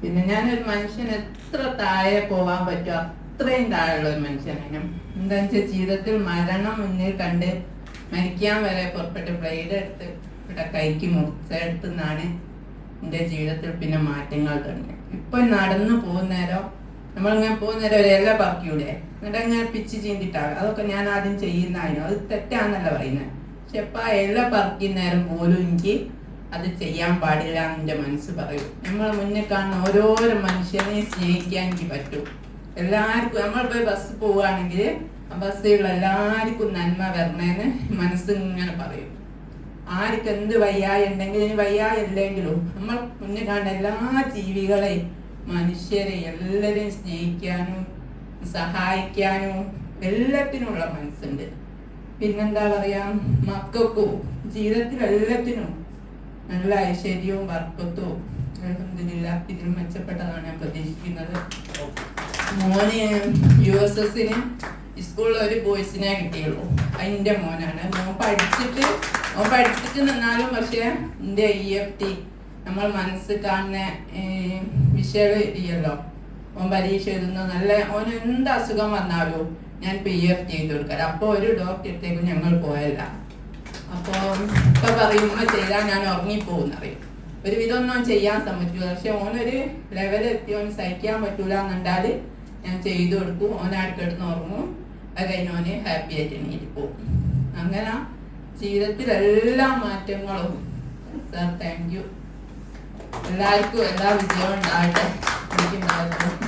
പിന്നെ ഞാനൊരു മനുഷ്യൻ എത്ര താഴെ പോവാൻ പറ്റുമോ അത്രയും താഴെയുള്ള ഒരു മനുഷ്യനാണ് എന്താ വെച്ചാൽ ജീവിതത്തിൽ മരണം മുന്നിൽ കണ്ട് മരിക്കാൻ വരെ പുറപ്പെട്ട് ബ്ലേഡ് എടുത്ത് ഇവിടെ കൈക്ക് മുറിച്ചെടുത്തുനിന്നാണ് എന്റെ ജീവിതത്തിൽ പിന്നെ മാറ്റങ്ങൾ തുടങ്ങി ഇപ്പൊ നടന്നു പോകുന്നേരം നമ്മളിങ്ങനെ പോകുന്നേരം ഒരു ഇല പറക്കിയൂടെ എന്നിട്ട് അങ്ങനെ പിച്ച് ചീന്തിട്ടാകും അതൊക്കെ ഞാൻ ആദ്യം ചെയ്യുന്നതായിരുന്നു അത് തെറ്റാന്നല്ല പറയുന്നത്. പക്ഷെ ഇപ്പൊ ആ ഇല പറിക്കുന്നേരം പോലും എനിക്ക് അത് ചെയ്യാൻ പാടില്ല എന്നെ മനസ്സ് പറയും. നമ്മൾ മുന്നിൽ കാണുന്ന ഓരോരോ മനുഷ്യനെ സ്നേഹിക്കാൻ എനിക്ക് പറ്റും. എല്ലാവർക്കും നമ്മൾ പോയി ബസ് പോവുകയാണെങ്കിൽ ബസ്സിലുള്ള എല്ലാവർക്കും നന്മ വരണേന്ന് മനസ്സ് ഇങ്ങനെ പറയും. ആർക്ക് എന്ത് വയ്യായ ഉണ്ടെങ്കിലും ഇനി വയ്യായ ഇല്ലെങ്കിലും നമ്മൾ മുന്നിൽ കാണുന്ന എല്ലാ ജീവികളെയും മനുഷ്യരെ എല്ലാവരെയും സ്നേഹിക്കാനും സഹായിക്കാനും എല്ലാത്തിനുമുള്ള മനസ്സുണ്ട്. പിന്നെന്താ പറയാ? മക്കൾക്കും ജീവിതത്തിൽ എല്ലാത്തിനും നല്ല ഐശ്വര്യവും വർക്കത്വവും അൽഹംദുലില്ലാ ഇതിൽ മെച്ചപ്പെട്ടതാണ് ഞാൻ പ്രതീക്ഷിക്കുന്നത്. മോന് യു എസ് എസിന് സ്കൂളിൽ ഒരു ബോയ്സിനെ കിട്ടിയുള്ളൂ. അതിന്റെ മോനാണ്. മോൻ പഠിച്ചിട്ട് മോൻ പഠിച്ചിട്ട് നിന്നാലും പക്ഷേ എന്റെ ഇ എഫ് ടി നമ്മൾ മനസ്സ് കാണുന്ന വിഷയം ഓൻ പരീക്ഷ എഴുതുന്നു നല്ല ഓന് എന്ത് അസുഖം വന്നാലും ഞാൻ പി എഫ് ചെയ്ത് കൊടുക്കാം അപ്പോൾ ഒരു ഡോക്ടർ അടുത്തേക്ക് ഞങ്ങൾ പോയല്ല. അപ്പോൾ ഇപ്പൊ പറയും ചെയ്താൽ ഞാൻ ഉറങ്ങിപ്പോകുന്ന അറിയും ഒരു വിധമൊന്നും ചെയ്യാൻ സമ്മതിക്കില്ല പക്ഷെ ഓനൊരു ലെവലെത്തി ഓന് സഹിക്കാൻ പറ്റൂല എന്നുണ്ടാൽ ഞാൻ ചെയ്തു കൊടുക്കും. ഓൻ അടുക്കെടുന്ന് ഉറങ്ങും. അത് കഴിഞ്ഞ് ഓന് ഹാപ്പി ആയിട്ട് എണീറ്റ് പോകും. അങ്ങനെ ജീവിതത്തിൽ എല്ലാ മാറ്റങ്ങളും സാർ താങ്ക് യു എല്ലാവർക്കും എല്ലാ വിജയവും ഉണ്ടാകട്ടെ. എനിക്കുണ്ടാകട്ടെ.